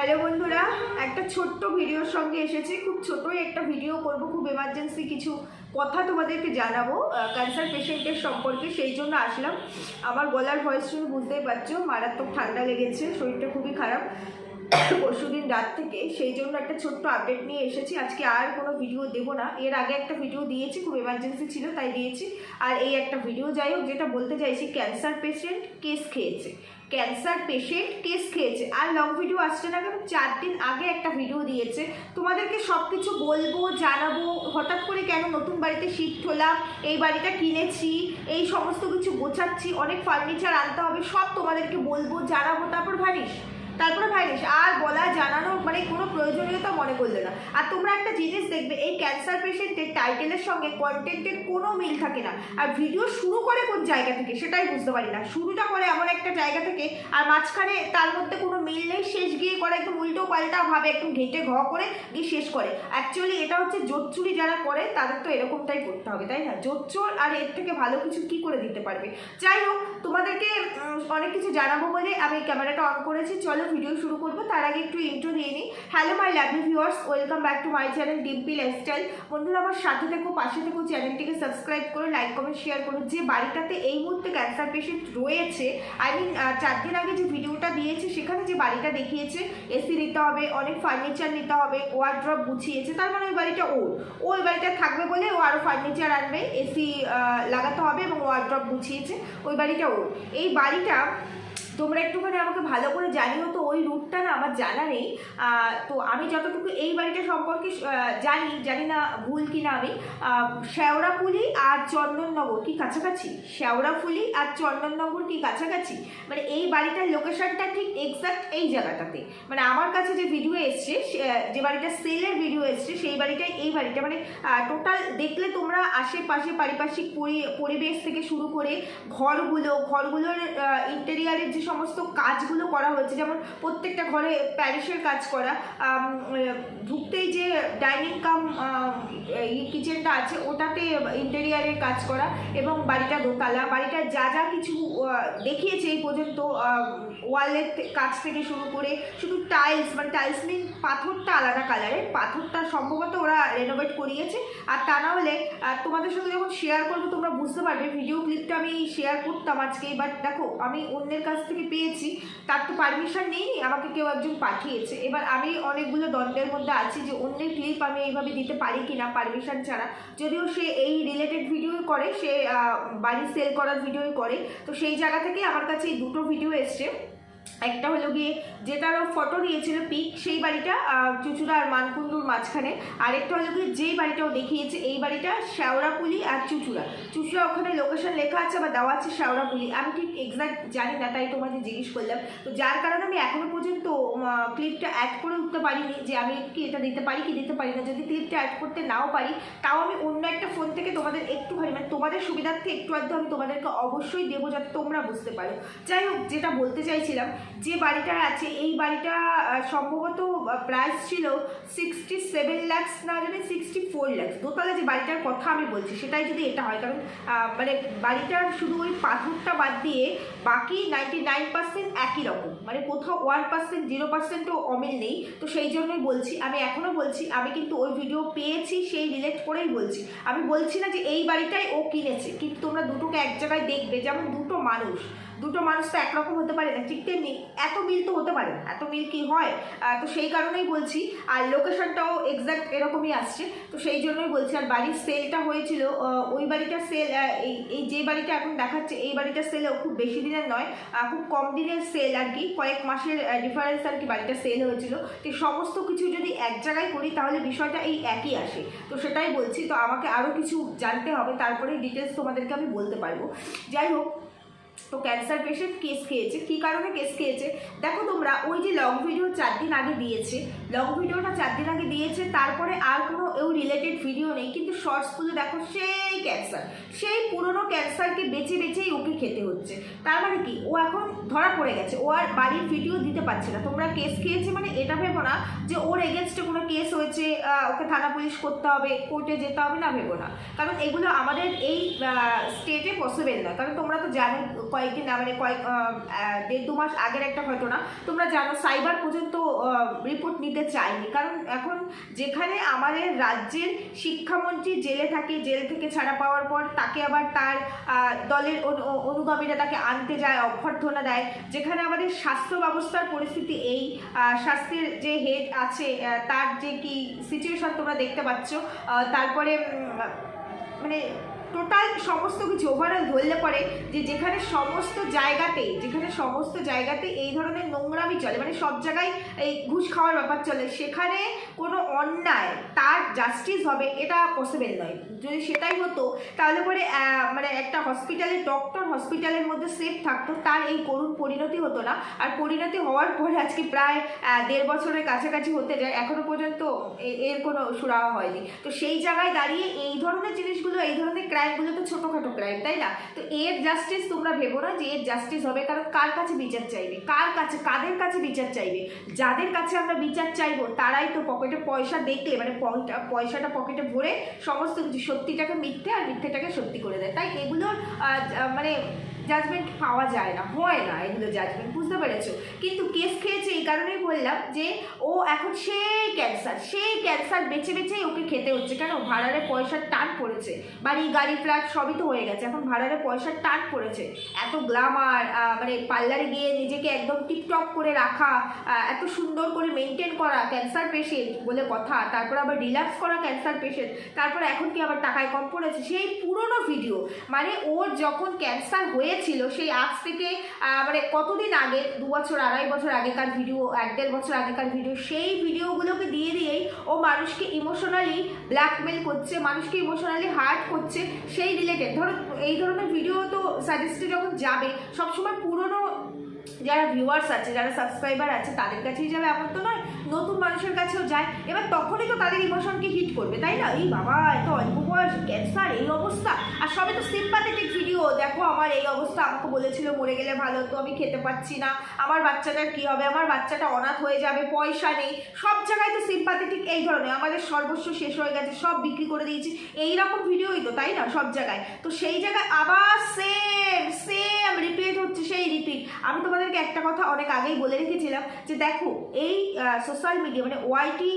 Hello বন্ধুরা, একটা ছোট্ট ভিডিওর সঙ্গে এসেছি। খুব ছোটই একটা ভিডিও করব, খুব এমার্জেন্সি কিছু কথা তোমাদেরকে জানাব ক্যান্সার পেশেন্টের সম্পর্কে, সেই জন্য আসলাম। আমার গলার ভয়েস শুনে বুঝতেই পারছ, মারাত্মক ঠান্ডা লেগেছে, শরীরটা খুবই খারাপ। পরশুদিন রাত থেকে, সেই জন্য একটা ছোট্ট আপডেট নিয়ে এসেছি। আজকে আর কোনো ভিডিও দেবো না। এর আগে একটা ভিডিও দিয়েছি, খুব এমার্জেন্সি ছিল, তাই দিয়েছি। আর এই একটা ভিডিও যাই হোক, যেটা বলতে চাইছি ক্যান্সার পেশেন্ট কেস খেয়েছে। ক্যান্সার পেশেন্ট কেস খেয়েছে। আর লং ভিডিও আসছে না কেন? চার দিন আগে একটা ভিডিও দিয়েছে। তোমাদেরকে সব কিছু বলব, জানাব। হঠাৎ করে কেন নতুন বাড়িতে শিফট হলাম, এই বাড়িটা কিনেছি, এই সমস্ত কিছু গোছাচ্ছি, অনেক ফার্নিচার আনতে হবে, সব তোমাদেরকে বলব, জানাব। তারপর ভারিস তারপরে ভাইরিস আর বলা জানানোর মানে কোনো প্রয়োজনীয়তা মনে করলে না। আর তোমরা একটা জিনিস দেখবে, এই ক্যান্সার পেশেন্টের টাইটেলের সঙ্গে কন্টেন্টের কোনো মিল থাকে না। আর ভিডিও শুরু করে কোন জায়গা থেকে, সেটাই বুঝতে পারি না। শুরুটা করে এমন একটা জায়গা থেকে, আর মাঝখানে তার মধ্যে কোনো মিল নেই, শেষ গিয়ে করে একদম উল্টো পাল্টা ভাবে একদম ঘেটে ঘ করে গিয়ে শেষ করে। অ্যাকচুয়ালি এটা হচ্ছে জোচ্চুরি যারা করে, তাদের তো এরকমটাই করতে হবে, তাই না? জোচ্চোর আর এর থেকে ভালো কিছু কি করে দিতে পারবে? যাই হোক, তোমাদেরকে অনেক কিছু জানাব বলে আমি ক্যামেরাটা অন করেছি। চলো ভিডিও শুরু করব। তার আগে একটু ইন্ট্রো দিয়ে নিই। Hello my lovely viewers welcome back to my channel Dimpi lifestyle বন্ধুরা, আমার সাথে থেকো, পাশে থেকো চ্যানেলটিকে সাবস্ক্রাইব করো লাইক কমেন্ট শেয়ার করো। যে বাড়িটাতে এই মুহূর্তে ক্যান্সার পেশেন্ট রয়েছে আই মিন চার দিন আগে যে ভিডিওটা দিয়েছে, সেখানে যে বাড়িটা দেখিয়েছে এসি নিতে হবে, অনেক ফার্নিচার নিতে হবে ওয়ার্ড্রপ গুছিয়েছে, তার মানে ওই বাড়িটা ও ওই বাড়িটা থাকবে বলে ও আরও ফার্নিচার আনবে এসি লাগাতে হবে এবং ওয়ার্ড্রপ গুছিয়েছে, ওই বাড়িটা ওর। এই বাড়িটা তোমরা একটুখানি আমাকে ভালো করে জানিও তো ওই রুটটা না আমার জানা নেই। তো আমি যতটুকু এই বাড়িটা সম্পর্কে জানি জানি না ভুল কিনা আমি আহ, শেওড়াফুলি আর চন্দননগর কি কাছাকাছি? শেওড়াফুলি আর চন্দননগর কি কাছাকাছি? মানে এই বাড়িটার লোকেশনটা ঠিক এক্সাক্ট এই জায়গাটাতে। মানে আমার কাছে যে ভিডিও এসছে যে বাড়িটা সেলের ভিডিও এসছে সেই বাড়িটাই এই বাড়িটা। মানে টোটাল দেখলে তোমরা আশেপাশে পারিপার্শ্বিক পরি- পরিবেশ থেকে শুরু করে ঘরগুলো ঘরগুলোর ইন্টেরিয়ারের যে সমস্ত কাজগুলো করা হয়েছে। যেমন প্রত্যেকটা ঘরে প্যারিসের কাজ করা ঢুকতেই যে ডাইনিং কাম কিচেনটা আছে, ওটাতে ইন্টেরিয়ারের কাজ করা এবং বাড়িটা দোতলা বাড়িটার যা যা কিছু দেখিয়েছে এই পর্যন্ত ওয়ালের কাজ থেকে শুরু করে শুধু টাইলস মানে টাইলস মিন পাথরটা আলাদা কালারের পাথরটা সম্ভবত ওরা রেনোভেট করিয়েছে। আর তা না হলে তোমাদের সাথে যখন শেয়ার করব, তোমরা বুঝতে পারবে। ভিডিও ক্লিপটা আমি শেয়ার করতাম আজকে বাট দেখো, আমি অন্যের কাছ থেকে পেয়েছি, তার তো পারমিশন নেই আমাকে কেউ একজন পাঠিয়েছে। এবার আমি অনেকগুলো দ্বন্দ্বের মধ্যে আছি যে অন্যের ক্লিপ আমি এইভাবে দিতে পারি কি না পারমিশন ছাড়া। যদিও সে এই রিলেটেড ভিডিওই করে, সে বাড়ি সেল করার ভিডিওই করে, তো সেই জায়গা থেকে আমার কাছে এই দুটো ভিডিও এসছে। একটা হলো গিয়ে যেটারও ফটো দিয়েছিল পিক, সেই বাড়িটা চুচুড়া আর মানকুণ্ডুর মাঝখানে। আরেকটা হলো গিয়ে যেই বাড়িটাও দেখিয়েছে, এই বাড়িটা শেওড়াপুলি আর চুচুড়া। চুচুড়া ওখানে লোকেশন লেখা আছে বা দেওয়া আছে শেওড়াপুলি আমি ঠিক এক্সাক্ট জানি না, তাই তোমাকে জিজ্ঞেস করলাম। তো যার কারণে আমি এখনও পর্যন্ত ক্লিপটা অ্যাড করে উঠতে পারিনি, যে আমি কি এটা দিতে পারি কি দিতে পারি না। যদি ক্লিপটা অ্যাড করতে নাও পারি, তাও আমি অন্য একটা ফোন থেকে তোমাদের একটু একটুখানি মানে তোমাদের সুবিধার্থে একটু আধটু আমি তোমাদেরকে অবশ্যই দেবো, যাতে তোমরা বুঝতে পারো। যাই হোক, যেটা বলতে চাইছিলাম যে বাড়িটা আছে, এই বাড়িটা সম্ভবত প্রাইস ছিল সিক্সটি সেভেন ল্যাক্স না জানি সিক্সটি ফোর ল্যাক্স দোতলা যে বাড়িটার কথা আমি বলছি, সেটাই যদি এটা হয়, কারণ মানে বাড়িটার শুধু ওই পাথরটা বাদ দিয়ে বাকি নাইনটি নাইন পার্সেন্ট একই রকম। মানে কোথাও ওয়ান পার্সেন্ট জিরো পার্সেন্টও অমিল নেই। তো সেই জন্যই বলছি, আমি এখনও বলছি, আমি কিন্তু ওই ভিডিও পেয়েছি, সেই রিলেট করেই বলছি। আমি বলছি না যে এই বাড়িটাই ও কিনেছে, কিন্তু তোমরা দুটোকে এক জায়গায় দেখবে, যেমন দুটো মানুষ। দুটো মানুষ তো একরকম হতে পারে না। ঠিক তেমনি এত মিল তো হতে পারে না। এত মিল কি হয়? তো সেই কারণেই বলছি, আর লোকেশনটাও এক্সাক্ট এরকমই আসছে। তো সেই জন্যই বলছি, আর বাড়ির সেলটা হয়েছিল ওই বাড়িটার সেল এই এই যে বাড়িটা এখন দেখাচ্ছে, এই বাড়িটার সেলও খুব বেশি দিনের নয় খুব কম দিনের সেল আর কি। কয়েক মাসের ডিফারেন্স আর কি বাড়িটা সেল হয়েছিল। তো সমস্ত কিছু যদি এক জায়গায় করি, তাহলে বিষয়টা এই একই আসে। তো সেটাই বলছি, তো আমাকে আরও কিছু জানতে হবে তারপরে ডিটেলস তোমাদেরকে আমি বলতে পারব। যাই হোক তো ক্যান্সার পেশেন্ট কেস খেয়েছে। কী কারণে কেস খেয়েছে? দেখো তোমরা, ওই যে লং ভিডিও চার দিন আগে দিয়েছে। লং ভিডিওটা চার দিন আগে দিয়েছে, তারপরে আর কোনো ওই রিলেটেড ভিডিও নেই, কিন্তু শর্টসগুলো দেখো সেই ক্যান্সার সেই পুরনো ক্যান্সারকে বেছে বেছেই ওকে খেতে হচ্ছে। তার মানে কি? ও এখন ধরা পড়ে গেছে, ও আর বাড়ির ভিডিও দিতে পারছে না। তোমরা কেস খেয়েছে মানে এটা ভেবো না যে ওর এগেনস্টে কোনো কেস হয়েছে ওকে থানা পুলিশ করতে হবে কোর্টে যেতে হবে না ভেবো না। কারণ এগুলো আমাদের এই স্টেটে পসিবল না কারণ তোমরা তো জানো কয়েকদিন আহ, মানে কয়েক দেড় দু মাস আগের একটা ঘটনা। তোমরা জানো সাইবার পর্যন্ত রিপোর্ট নিতে চায়নি কারণ এখন যেখানে আমাদের রাজ্যের শিক্ষামন্ত্রী জেলে থাকে জেল থেকে ছাড়া পাওয়ার পর তাকে আবার তার দলের অনু- অনুগামীরা তাকে আনতে যায় অভ্যর্থনা দেয়। যেখানে আমাদের স্বাস্থ্য ব্যবস্থার পরিস্থিতি এই স্বাস্থ্যের যে হেড আছে তার যে কি সিচুয়েশন তোমরা দেখতে পাচ্ছ তারপরে মানে টোটাল সমস্ত কিছু ওভারঅল ধরলে পরে যে যেখানে সমস্ত জায়গাতেই যেখানে সমস্ত জায়গাতে এই ধরনের নোংরামি চলে মানে সব জায়গায় এই ঘুষ খাওয়ার ব্যাপার চলে, সেখানে কোনো অন্যায় তার জাস্টিস হবে এটা পসিবল নয়। যদি সেটাই হতো, তাহলে পরে মানে একটা হসপিটালের ডক্টর হসপিটালের মধ্যে সেফ থাকতো, তার এই করুণ পরিণতি হতো না। আর পরিণতি হওয়ার পরে আজকে প্রায় দেড় বছরের কাছাকাছি হতে যায়, এখনও পর্যন্ত এর কোনো সুরাহা হয়নি। তো সেই জায়গায় দাঁড়িয়ে এই ধরনের জিনিসগুলো, এই ধরনের ক্রাইমগুলো তো ছোটোখাটো ক্রাইম তাই না? তো এর জাস্টিস তোমরা ভেবো না যে এর জাস্টিস হবে কারণ কার কাছে বিচার চাইবে? কার কাছে, কাদের কাছে বিচার চাইবে? যাদের কাছে আমরা বিচার চাইব, তারাই তো পকেটে পয়সা দেখলে মানে পয়সাটা পকেটে ভরে সমস্ত কিছু সত্যিটাকে মিথ্যে আর মিথ্যেটাকে সত্যি করে দেয়, তাই এগুলোর মানে জাজমেন্ট পাওয়া যায় না, হয় না, এগুলো জাজমেন্ট বুঝতে পেরেছ? কিন্তু কেস খেয়েছে, এই কারণেই বললাম যে, ও এখন সেই ক্যান্সার সেই ক্যান্সার বেছে বেছেই ওকে খেতে হচ্ছে। কেন? ভাড়ারে পয়সার টান পড়েছে। বাড়ি, গাড়ি ফ্ল্যাট সবই তো হয়ে গেছে। এখন ভাড়ারে পয়সার টান পড়েছে। এত গ্লামার মানে পার্লারে গিয়ে নিজেকে একদম টিপটপ করে রাখা এত সুন্দর করে মেনটেন করা ক্যান্সার পেশেন্ট বলে কথা, তারপর আবার রিল্যাক্স করা ক্যান্সার পেশেন্ট তারপর এখন কি আবার টাকায় কম পড়েছে? সেই পুরনো ভিডিও মানে ওর যখন ক্যান্সার হয়েছিল সেই আজ থেকে মানে কতদিন আগে, দু বছর, আড়াই বছর আগেকার ভিডিও, এক দেড় বছর আগেকার ভিডিও, সেই ভিডিওগুলোকে দিয়ে দিয়েই ও মানুষকে ইমোশনালি ব্ল্যাকমেল করছে, মানুষকে ইমোশনালি হার্ট করছে, সেই রিলেটেড ধরো, এই ধরনের ভিডিও তো সাজেস্টে যখন যাবে, সবসময় পুরনো যারা ভিউয়ার্স আছে, যারা সাবস্ক্রাইবার আছে, তাদের কাছেই যাবে, এমন তো নয়। নতুন মানুষের কাছেও যায়, এবার তখনই তো তাদের ইমোশনকে হিট করবে, তাই না? এই বাবা, এত অল্প বয়স ক্যান্সার এই অবস্থা। আর সবে তো সিম্পাথেটিক ভিডিও দেখো আমার এই অবস্থা, আমাকে বলেছিল মরে গেলে ভালো হতো আমি খেতে পাচ্ছি না। আমার বাচ্চাটার কি হবে? আমার বাচ্চাটা অনাথ হয়ে যাবে, পয়সা নেই। সব জায়গায় তো সিম্পাথেটিক এই ধরনের, আমাদের সর্বস্ব শেষ হয়ে গেছে, সব বিক্রি করে দিয়েছি। এই রকম ভিডিওই তো, তাই না? সব জায়গায়। তো সেই জায়গায় আবার সেম সেম রিপিট হচ্ছে সেই রিপিট আমি তোমাদেরকে একটা কথা অনেক আগেই বলে রেখেছিলাম যে দেখো, এই সোশ্যাল মিডিয়া মানে ওয়াইটি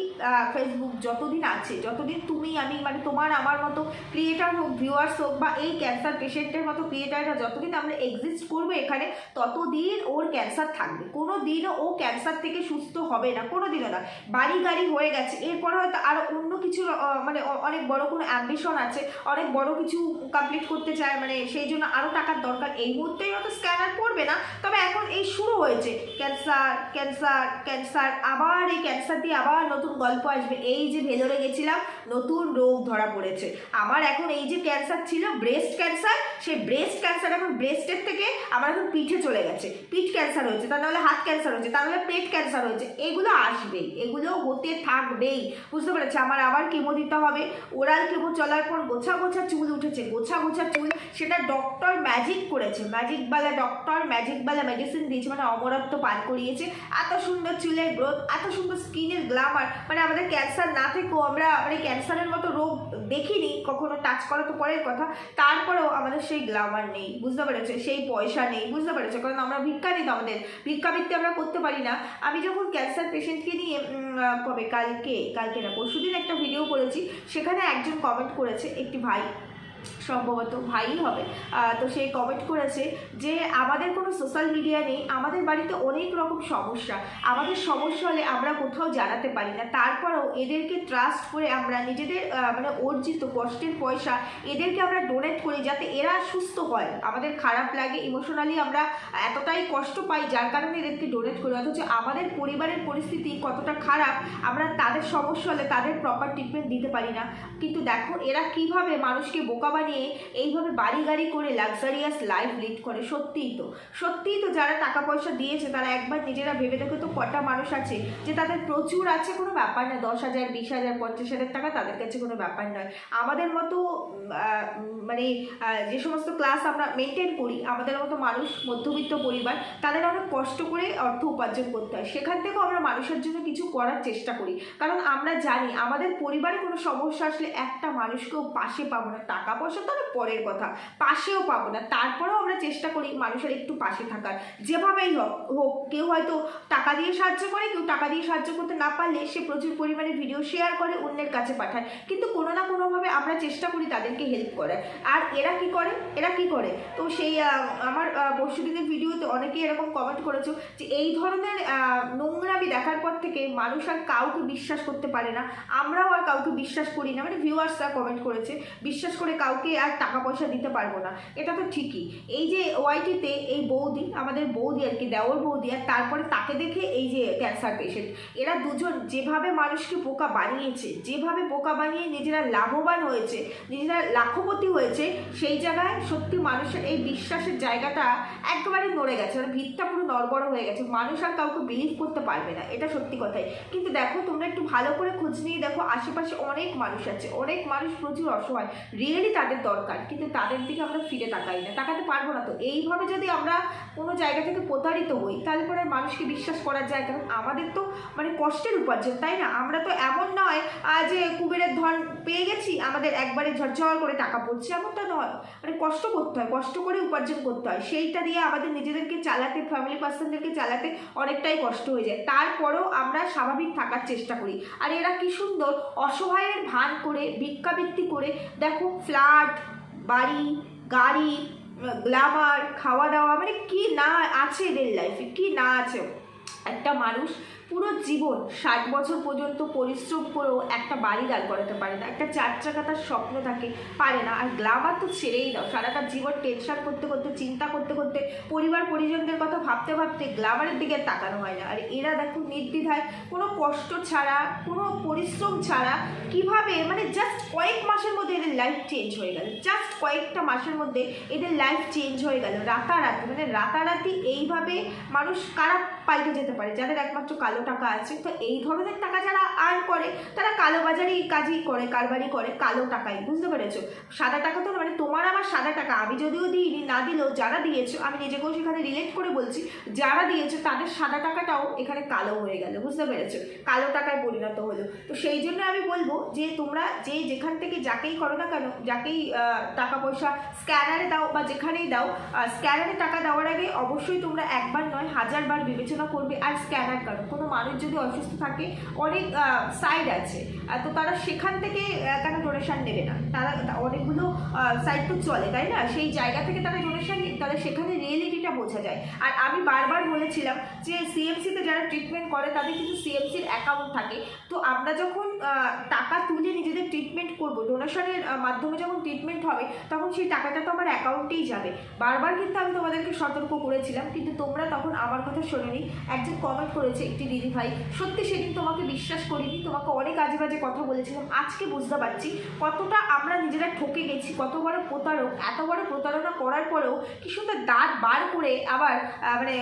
ফেসবুক যতদিন আছে, যতদিন তুমি, আমি মানে তোমার, আমার মতো ক্রিয়েটার হোক ভিউয়ার্স হোক, বা এই ক্যান্সার পেশেন্টের মতো ক্রিয়েটাররা যতদিন আমরা এক্সিস্ট করব এখানে, ততদিন ওর ক্যান্সার থাকবে। কোনো দিনও ও ক্যান্সার থেকে সুস্থ হবে না কোনো দিনও না। বাড়ি গাড়ি হয়ে গেছে, এরপর হয়তো আরও অন্য কিছু মানে অনেক বড় কোনো অ্যাম্বিশন আছে, অনেক বড় কিছু কমপ্লিট করতে চায় মানে সেই জন্য আরও টাকার দরকার, এই মুহূর্তে হয়তো স্ক্যানার পড়বে না, তবে এখন এই শুরু হয়েছে। ক্যান্সার ক্যান্সার ক্যান্সার আবার এই ক্যান্সার দিয়ে আবার নতুন গল্প আসবে। এই যে ভেদরে গেছিলাম নতুন রোগ ধরা পড়েছে। আমার এখন এই যে ক্যান্সার ছিল ব্রেস্ট ক্যান্সার সেই ব্রেস্ট ক্যান্সার এখন ব্রেস্টের থেকে আমার এখন পিঠে চলে গেছে। পিঠ ক্যান্সার হয়েছে, তা নাহলে হাত ক্যান্সার হয়েছে, তা নাহলে পেট ক্যান্সার হয়েছে, এগুলো আসবেই, এগুলো হতে থাকবেই। বুঝতে পেরেছি? আমার আবার কেমো দিতে হবে। ওরাল কেমো চলার পর গোছা গোছা চুল উঠেছে, গোছা গোছা চুল, সেটা ডক্টর ম্যাজিক করেছে। ম্যাজিকবালা ডক্টর ম্যাজিকবালা মেডিসিন দিয়েছে মানে অমরত্ব পান করিয়েছে। এত সুন্দর চুলের গ্রোথ এত সুন্দর স্কিনের গ্লামার মানে আমাদের ক্যান্সার না থেকেও আমরা মানে ক্যান্সারের মতো রোগ দেখিনি, কখনো টাচ করা তো পরের কথা, তারপরেও আমাদের সেই গ্লামার নেই, বুঝতে পেরেছে? সেই পয়সা নেই, বুঝতে পেরেছে? কারণ আমরা ভিক্ষা নিই তো আমাদের ভিক্ষাবৃত্তি আমরা করতে পারি না। আমি যখন ক্যান্সার পেশেন্টকে নিয়ে কবে? কালকে কালকে না, পরশুদিন একটা ভিডিও করেছি, সেখানে একজন কমেন্ট করেছে, একটি ভাই। সম্ভবত ভাইই হবে। তো সে কমেন্ট করেছে যে, আমাদের কোনো সোশ্যাল মিডিয়া নেই, আমাদের বাড়িতে অনেক রকম সমস্যা। আমাদের সমস্যা হলে আমরা কোথাও জানাতে পারি না। তারপরেও এদেরকে ট্রাস্ট করে আমরা নিজেদের মানে অর্জিত কষ্টের পয়সা এদেরকে আমরা ডোনেট করি যাতে এরা সুস্থ হয়। আমাদের খারাপ লাগে ইমোশনালি আমরা এতটাই কষ্ট পাই যার কারণে এদেরকে ডোনেট করি। অথচ আমাদের পরিবারের পরিস্থিতি কতটা খারাপ, আমরা তাদের সমস্যা হলে তাদের প্রপার ট্রিটমেন্ট দিতে পারি না। কিন্তু দেখো, এরা কীভাবে মানুষকে বোকা বানিয়ে এইভাবে বাড়ি গাড়ি করে লাক্সারিয়াস লাইফ লিড করে, সত্যিই তো। সত্যিই তো যারা টাকা পয়সা দিয়েছে, তারা একবার নিজেরা ভেবে দেখো তো কটা মানুষ আছে যে তাদের প্রচুর আছে, কোনো ব্যাপার না, দশ হাজার, বিশ হাজার, পঞ্চাশ হাজার টাকা তাদের কাছে কোনো ব্যাপার নয়। আমাদের মতো মানে যে সমস্ত ক্লাস আমরা মেনটেন করি, আমাদের মতো মানুষ, মধ্যবিত্ত পরিবার, তাদের অনেক কষ্ট করে অর্থ উপার্জন করতে হয়। সেখান থেকেও আমরা মানুষের জন্য কিছু করার চেষ্টা করি। কারণ আমরা জানি, আমাদের পরিবারে কোনো সমস্যা আসলে একটা মানুষকেও পাশে পাবো না। টাকা পয়সা তাহলে পরের কথা। পাশেও পাবো না। তারপরেও আমরা চেষ্টা করি মানুষের একটু পাশে থাকার। যেভাবেই হোক হোক, কেউ হয়তো টাকা দিয়ে সাহায্য করে, কেউ টাকা দিয়ে সাহায্য করতে না পারলে সে প্রচুর পরিমাণে ভিডিও শেয়ার করে, অন্যের কাছে পাঠায়। কিন্তু কোনো না কোনোভাবে আমরা চেষ্টা করি তাদেরকে হেল্প করার। আর এরা কি করে? এরা কি করে? তো সেই আমার পরশুদিনের ভিডিওতে অনেকে এরকম কমেন্ট করেছ যে, এই ধরনের নোংরামি দেখার পর থেকে মানুষ আর কাউকে বিশ্বাস করতে পারে না। আমরাও আর কাউকে বিশ্বাস করি না। মানে ভিউয়ার্সরা কমেন্ট করেছে, বিশ্বাস করে কাউকে আর টাকা পয়সা দিতে পারব না। এটা তো ঠিকই। এই যে ওয়াইটিতে এই বৌদি, আমাদের বৌদি আর কি, দেওর বৌদি আর তারপরে তাকে দেখে এই যে ক্যান্সার পেশেন্ট এরা দুজন যেভাবে মানুষকে বোকা বানিয়েছে, যেভাবে বোকা বানিয়ে নিজেরা লাভবান হয়েছে, নিজেরা লাখপতি হয়েছে, সেই জায়গায় সত্যি মানুষের এই বিশ্বাসের জায়গাটা একেবারে নড়ে গেছে মানে ভিতটা পুরো নড়বড় হয়ে গেছে, মানুষ আর কাউকে বিলিভ করতে পারবে না, এটা সত্যি কথাই। কিন্তু দেখো, তোমরা একটু ভালো করে খোঁজ নিয়ে দেখো, আশেপাশে অনেক মানুষ আছে, অনেক মানুষ প্রচুর অসহায় রিয়েলি তাদের দরকার, কিন্তু তাদের দিকে আমরা ফিরে তাকাই না, তাকাতে পারব না তো। এইভাবে যদি আমরা কোনো জায়গা থেকে প্রতারিত হই, তাহলে পরে মানুষকে বিশ্বাস করা যায়, কারণ আমাদের তো মানে কষ্টের উপার্জন, তাই না? আমরা তো এমন নয় যে কুবেরের ধন পেয়ে গেছি, আমাদের একবারে ঝরঝর করে টাকা পড়ছে, এমনটা নয়। মানে কষ্ট করতে হয়, কষ্ট করে উপার্জন করতে হয়। সেইটা দিয়ে আমাদের নিজেদেরকে চালাতে ফ্যামিলি পার্সনদেরকে চালাতে অনেকটাই কষ্ট হয়ে যায়। তারপরেও আমরা স্বাভাবিক থাকার চেষ্টা করি। আর এরা কি সুন্দর, অসহায়ের ভান করে, ভিক্ষাবৃত্তি করে, দেখো ফ্ল্যাট বাড়ি, গাড়ি গ্ল্যামার খাওয়া দাওয়া মানে কি না আছে এদের লাইফে কি না আছে? একটা মানুষ পুরো জীবন, ষাট বছর পর্যন্ত পরিশ্রম করেও একটা বাড়ি দাঁড় করাতে পারে না। একটা চার চাকা তার স্বপ্ন থাকে, পারে না। আর গ্লামার তো ছেড়েই দাও। সারাটা জীবন টেনশন করতে করতে, চিন্তা করতে করতে, পরিবার পরিজনদের কথা ভাবতে ভাবতে গ্লামারের দিকে তাকানো হয় না। আর এরা দেখো নির্দ্বিধায় কোনো কষ্ট ছাড়া, কোনো পরিশ্রম ছাড়া কীভাবে মানে জাস্ট কয়েক মাসের মধ্যে এদের লাইফ চেঞ্জ হয়ে গেল। জাস্ট কয়েকটা মাসের মধ্যে এদের লাইফ চেঞ্জ হয়ে গেল। রাতারাতি মানে রাতারাতি এইভাবে মানুষ কারা পাল্টে যেতে পারে, যাদের একমাত্র কালো টাকা আছে। তো এই ধরনের টাকা যারা আর্ন করে, তারা কালো বাজারি কাজই করে কারবারি করে, কালো টাকাই, বুঝতে পেরেছ? সাদা টাকা তো মানে তোমার আমার সাদা টাকা। আমি যদিও দিইনি, না দিলেও যারা দিয়েছ, আমি নিজেকেও সেখানে রিলেট করে বলছি, যারা দিয়েছ তাদের সাদা টাকাটাও এখানে কালো হয়ে গেল, বুঝতে পেরেছ? কালো টাকায় পরিণত হলো। তো সেই জন্য আমি বলব যে তোমরা যে যেখান থেকে যাকেই করো না কেন, যাকেই টাকা পয়সা স্ক্যানারে দাও বা যেখানেই দাও স্ক্যানারে টাকা দেওয়ার আগে অবশ্যই তোমরা একবার নয়, হাজারবার বিবেচনা করবে আর স্ক্যানার কেন? কোনো মানুষ যদি অসুস্থ থাকে, অনেক সাইড আছে। তো তারা সেখান থেকে কেন ডোনেশন নেবে না। তারা অনেকগুলো সাইড তো চলে, তাই না? সেই জায়গা থেকে তারা ডোনেশন তাহলে সেখানে রিয়েলিটিটা বোঝা যায়। আর আমি বারবার বলেছিলাম যে সিএমসিতে যারা ট্রিটমেন্ট করে, তাদের কিন্তু সিএমসির অ্যাকাউন্ট থাকে। তো আমরা যখন টাকা তুলে নিজেদের ট্রিটমেন্ট করব ডোনেশনের মাধ্যমে যখন ট্রিটমেন্ট হবে, তখন সেই টাকাটা তো আমার অ্যাকাউন্টেই যাবে। বারবার কিন্তু আমি তোমাদেরকে সতর্ক করেছিলাম, কিন্তু তোমরা তখন আমার কথা শোনোনি। একজন কমেন্ট করেছে, একটি দিদি ভাই, সত্যি সেদিন তোমাকে বিশ্বাস করিনি, তোমাকে অনেক আজে বাজে কথা বলেছিলাম, আজকে বুঝতে পারছি কতটা আমরা নিজেরা ঠকে গেছি, কত বড় প্রতারক, এত বড় প্রতারণা করার পরেও কি সুন্দর দাঁত বার করে আবার মানে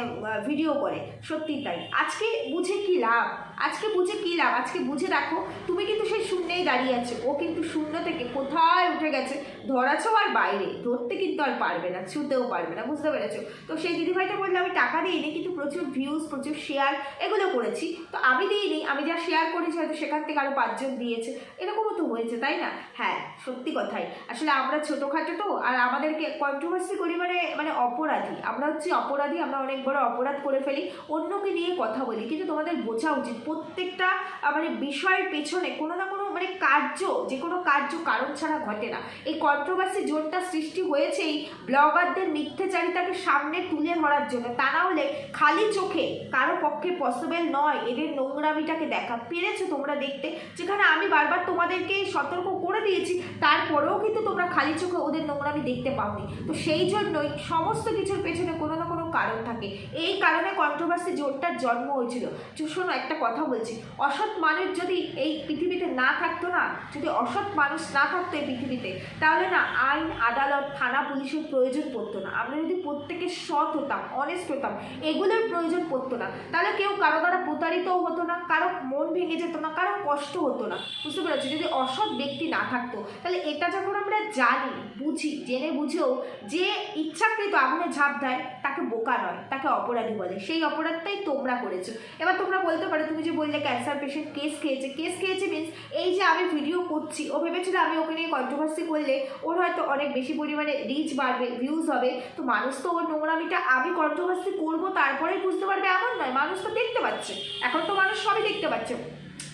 ভিডিও করে, সত্যি তাই। আজকে বুঝে কি লাভ? আজকে বুঝে কি লাভ? আজকে বুঝে রাখো, তুমি কিন্তু সেই শূন্যেই দাঁড়িয়ে আছো, ও কিন্তু শূন্য থেকে কোথায় উঠে গেছে ধরাছো আর বাইরে। ধরতে কিন্তু আর পারবে না, ছুতেও পারবে না, বুঝতে পেরেছ? তো সেই দিদিভাইটা বললে, আমি টাকা দিইনি, কিন্তু প্রচুর ভিউজ প্রচুর শেয়ার এগুলো করেছি। তো আমি দিইনি, আমি যা শেয়ার করেছি হয়তো সেখান থেকে আরও পাঁচজন দিয়েছে। এরকমও তো হয়েছে, তাই না? হ্যাঁ সত্যি কথাই। আসলে আমরা ছোটোখাটো তো, আর আমাদেরকে কন্ট্রোভার্সি করি মানে মানে অপরাধী। আমরা হচ্ছে অপরাধী, আমরা অনেক বড় অপরাধ করে ফেলি, অন্যকে নিয়ে কথা বলি। কিন্তু তোমাদের বোঝা উচিত প্রত্যেকটা মানে বিষয়ের পেছনে কোনো না কোনো মানে কার্য, যে কোনো কার্য কারণ ছাড়া ঘটে না। এই কন্ট্রোভার্সি জোনটা সৃষ্টি হয়েছে এই ব্লগারদের মিথ্যাচারিতাকে সামনে তুলে ধরার জন্য। তা না হলে খালি চোখে কারও পক্ষে পসিবল নয় এদের নোংরামিটাকে দেখা। পেরেছ তোমরা দেখতে? যেখানে আমি বারবার তোমাদেরকে সতর্ক করে দিয়েছি, তারপরেও কিন্তু তোমরা খালি চোখে ওদের নোংরামি দেখতে পাওনি। তো সেই জন্যই সমস্ত কিছুর পেছনে কোনো না কোনো কারণ থাকে। এই কারণে কন্ট্রোভার্সি জোরটার জন্ম হয়েছিল। শোনো, একটা কথা বলছি। অসৎ মানুষ যদি এই পৃথিবীতে না থাকতো না। যদি অসৎ মানুষ না থাকতো এই পৃথিবীতে, তাহলে না আইন, আদালত, থানা পুলিশের প্রয়োজন পড়তো না। আমরা যদি প্রত্যেকে সৎ হতাম অনেস্ট হতাম, এগুলোর প্রয়োজন পড়তো না। তাহলে কেউ কারও দ্বারা প্রতারিতও হতো না, কারও মন ভেঙে যেত না, কারও কষ্ট হতো না। বুঝতে পেরেছি? যদি অসৎ ব্যক্তি না থাকতো, তাহলে এটা যখন আমরা জানি, বুঝি, জেনে বুঝেও যে ইচ্ছাকৃত আগুনে ঝাঁপ দেয়, তাকে বোকা নয়, তাকে অপরাধী বলে। সেই অপরাধটাই তোমরা করেছ। এবার তোমরা বলতে পারো, তুমি যে বললে ক্যান্সার পেশেন্ট কেস খেয়েছে কেস খেয়েছে মিনস এই যে আমি ভিডিও করছি, ও ভেবেছিল আমি ওকে নিয়ে কন্ট্রোভার্সি করলে ওর হয়তো অনেক বেশি পরিমাণে রিচ বাড়বে ভিউজ হবে। তো মানুষ তো ওর নোংরামিটা আমি কন্ট্রোভার্সি করব, তারপরেই বুঝতে পারবে এমন নয়, মানুষ তো দেখতে পাচ্ছে। এখন তো মানুষ সবই দেখতে পাচ্ছে।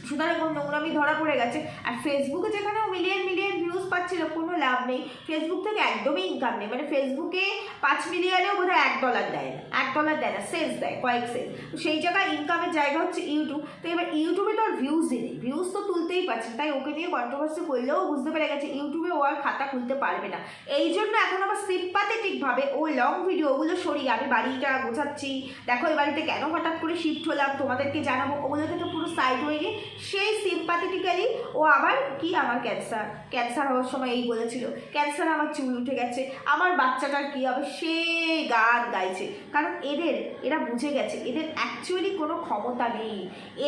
সুতরাং ওর নোংরামি ধরা পড়ে গেছে। আর ফেসবুকে যেখানে মিলিয়ন মিলিয়ন ভিউজ পাচ্ছিল, কোনো লাভ নেই। ফেসবুক থেকে একদমই ইনকাম নেই। মানে ফেসবুকে পাঁচ মিলিয়নেও বোধহয় এক ডলার দেয় না। এক ডলার দেয় না সেন্স দেয়, কয়েক সেন্স তো সেই জায়গায় ইনকামের জায়গা হচ্ছে ইউটিউব তো এবার ইউটিউবে তো আর ভিউজই নেই। ভিউজ তো তুলতেই পারছে তাই ওকে নিয়ে কন্ট্রোভার্সি করলেও বুঝতে পেরে গেছে ইউটিউবে ও আর খাতা খুলতে পারবে না। এই জন্য এখন আবার সিম্পাথেটিকভাবে ও লং ভিডিও ওগুলো সরিয়ে আমি বাড়িটা গোছাচ্ছি। দেখো এই বাড়িতে কেন হঠাৎ করে শিফট হলাম? তোমাদেরকে জানাব। ওগুলো তো পুরো সাইড হয়ে গিয়ে সেই সিম্পাথেটিক্যালি ও আবার কি আমার ক্যান্সার ক্যান্সার হওয়ার সময় এই বলেছিল ক্যান্সার আমার চুল উঠে গেছে, আমার বাচ্চাটার কী হবে? সে গান গাইছে। কারণ এদের, এরা বুঝে গেছে, এদের অ্যাকচুয়ালি কোনো ক্ষমতা নেই।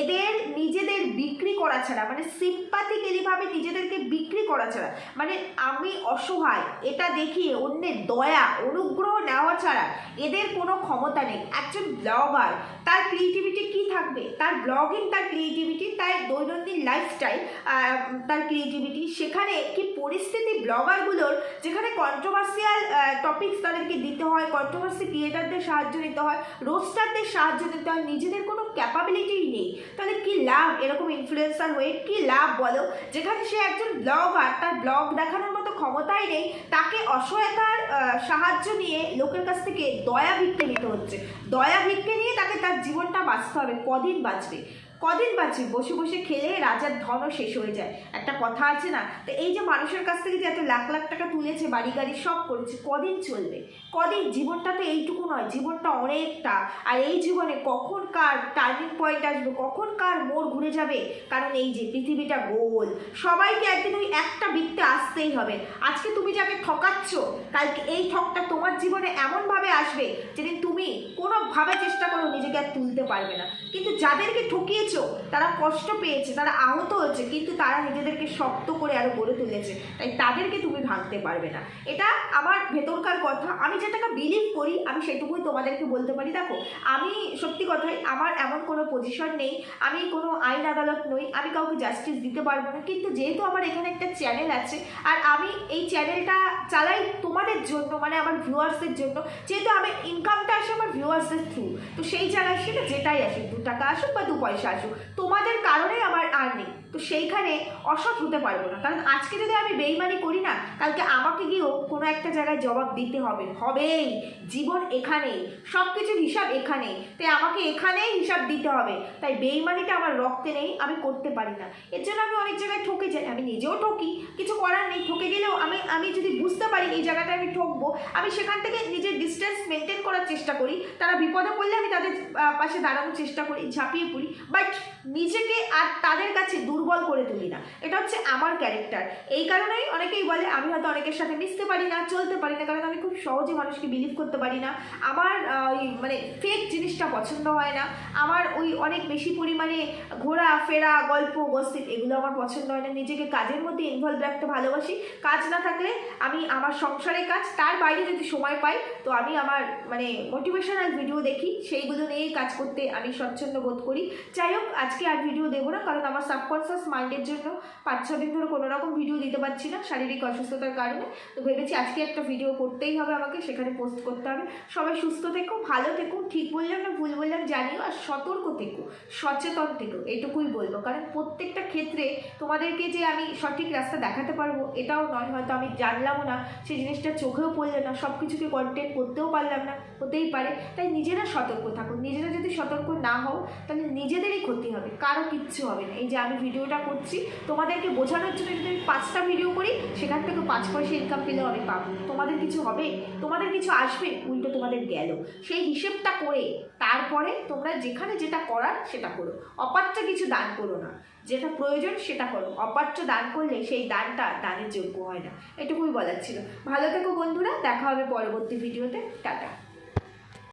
এদের নিজেদের বিক্রি করা ছাড়া মানে সিম্পাথিক্যালিভাবে নিজেদেরকে বিক্রি করা ছাড়া মানে আমি অসহায়, এটা দেখিয়ে অন্যের দয়া, অনুগ্রহ নেওয়া ছাড়া এদের কোনো ক্ষমতা নেই। একজন ব্লগার তার ক্রিয়েটিভিটি কি থাকবে? তার ব্লগিং তার ক্রিয়েটিভিটি তার দৈনন্দিন লাইফস্টাইল তার ক্রিয়েটিভিটি সেখানে কি পরিস্থিতি ব্লগারগুলোর যেখানে কন্ট্রোভার্সিয়াল টপিকস তাদেরকে দিতে হয় কন্ট্রোভার্সি ক্রিয়েটারদের সাহায্য নিতে হয় রোস্টারদের সাহায্য নিতে হয়, নিজেদের কোনো ক্যাপাবিলিটিই নেই, তাহলে কি লাভ? এরকম ইনফ্লুয়েন্সার হয়ে কি লাভ বলো? যেখানে সে একজন ব্লগার তার ব্লগ দেখানোর মতো ক্ষমতাই নেই, তাকে অসহায়তার সাহায্য নিয়ে লোকের কাছ থেকে দয়া ভিক্ষে নিতে হচ্ছে। দয়া ভিক্ষে নিয়ে তাকে তার জীবনটা বাঁচতে হবে, কদিন বাঁচবে? কদিন বাঁচবে বসে বসে খেলে রাজার ধনও শেষ হয়ে যায়। একটা কথা আছে না? তো এই যে মানুষের কাছ থেকে যে এত লাখ লাখ টাকা তুলেছে, বাড়ি গাড়ি সব করেছে, কদিন চলবে? কদিন? জীবনটা তো এইটুকু নয়, জীবনটা অনেকটা। আর এই জীবনে কখন কার টার্নিং পয়েন্ট আসবে, কখন কার মোড় ঘুরে যাবে? কারণ এই যে পৃথিবীটা গোল। সবাইকে একদিন ওই একটা বৃত্তে আসতেই হবে। আজকে তুমি যাকে ঠকাচ্ছ, কালকে এই ঠকটা তোমার জীবনে এমনভাবে আসবে, যেদিন তুমি কোনোভাবে চেষ্টা করো নিজেকে আর তুলতে পারবে না। কিন্তু যাদেরকে Insomma, তারা কষ্ট পেয়েছে, তারা আহত হয়েছে, কিন্তু তারা নিজেদেরকে শক্ত করে আরও গড়ে তুলেছে। তাই তাদেরকে তুমি ভাঙতে পারবে না। এটা আমার ভেতরকার কথা। আমি যেটাকে বিলিভ করি, আমি সেটুকুই তোমাদেরকে বলতে পারি। দেখো, আমি সত্যি কথাই, আমার এমন কোনো পজিশন নেই। আমি কোনো আইন আদালত নই। আমি কাউকে জাস্টিস দিতে পারব না। কিন্তু যেহেতু আমার এখানে একটা চ্যানেল আছে, আর আমি এই চ্যানেলটা চালাই তোমাদের জন্য মানে আমার ভিউয়ার্সদের জন্য, যেহেতু আমি ইনকামটা আসে আমার ভিউয়ার্সদের থ্রু তো সেই জায়গায় সেটা যেটাই আসুক, দু টাকা আসুক বা দু পয়সা আসুক। তোমাদের কারণে আমার আর্নিং তো সেইখানে অসৎ হতে পারব না। কারণ আজকে যদি আমি বেইমানি করি না, কালকে আমাকে গিয়েও কোনো একটা জায়গায় জবাব দিতে হবে। হবেই। জীবন এখানেই। সব কিছুর হিসাব এখানেই। তাই আমাকে এখানেই হিসাব দিতে হবে। তাই বেইমানিটা আমার রক্তে নেই, আমি করতে পারি না। এর জন্য আমি অনেক জায়গায় ঠকে যাই। আমি নিজেও ঠকি, কিছু করার নেই। ঠকে গেলেও আমি আমি যদি বুঝতে পারি এই জায়গাটা আমি ঠকবো, আমি সেখান থেকে নিজের ডিস্টেন্স মেনটেন করার চেষ্টা করি। তারা বিপদে পড়লে আমি তাদের পাশে দাঁড়ানোর চেষ্টা করি, ঝাঁপিয়ে পড়ি। বাট নিজেকে আর তাদের কাছে দুর্বল করে তুলি না। এটা হচ্ছে আমার ক্যারেক্টার এই কারণেই অনেকেই বলে, আমি হয়তো অনেকের সাথে মিশতে পারি না, চলতে পারি না, কারণ আমি খুব সহজে মানুষকে বিলিভ করতে পারি না। আমার মানে ফেক জিনিসটা পছন্দ হয় না। আমার ওই অনেক বেশি পরিমাণে ঘোরা, ফেরা, গল্প গসিপ এগুলো আমার পছন্দ হয় না। নিজেকে কাজের মধ্যে ইনভলভ রাখতে ভালোবাসি। কাজ না থাকলে আমি আমার সংসারের কাজ, তার বাইরে যদি সময় পাই, তো আমি আমার মানে মোটিভেশনাল ভিডিও দেখি। সেইগুলো নিয়েই কাজ করতে আমি স্বচ্ছন্দ বোধ করি। যাই হোক, আজকে আর ভিডিও দেবো না, কারণ আমার সাবকনসিয়াস মাইন্ডের জন্য পাঁচ ছ দিন ধরে কোনো রকম ভিডিও দিতে পারছি না, শারীরিক অসুস্থতার কারণে। তো ভেবেছি আজকে একটা ভিডিও করতেই হবে আমাকে, সেখানে পোস্ট করতে হবে। সবাই সুস্থ থেকো, ভালো থেকো, ঠিক বললাম না ভুল বললাম জানিও, আর সতর্ক থেকো, সচেতন থেকো, এইটুকুই বলব। কারণ প্রত্যেকটা ক্ষেত্রে তোমাদেরকে যে আমি সঠিক রাস্তা দেখাতে পারব, এটাও নয়, হয়তো আমি জানলামও না সেই জিনিসটা চোখেও পড়লে না সব কিছুকে কন্টেন্ট করতেও পারলাম না, হতেই পারে। তাই নিজেরা সতর্ক থাকো, নিজেরা যদি সতর্ক না হও, তাহলে নিজেদেরই ক্ষতি হবে, কারও কিচ্ছু হবে না। এই যে আমি ভিডিওটা করছি। তোমাদেরকে বোঝানোর জন্য যদি আমি পাঁচটা ভিডিও করি, সেখান থেকে পাঁচ পয়সা ইনকাম পেলেও আমি পাবো। তোমাদের কিছু হবে? তোমাদের কিছু আসবে? উল্টো তোমাদের গেল। সেই হিসেবটা করে তারপরে তোমরা যেখানে যেটা করার সেটা করো। অপাত্র কিছু দান করো না। যেটা প্রয়োজন সেটা করো। অপাত্র দান করলে সেই দানটা দানের যোগ্য হয় না। এটুকুই বলার ছিল। ভালো থেকো বন্ধুরা। দেখা হবে পরবর্তী ভিডিওতে টাটা।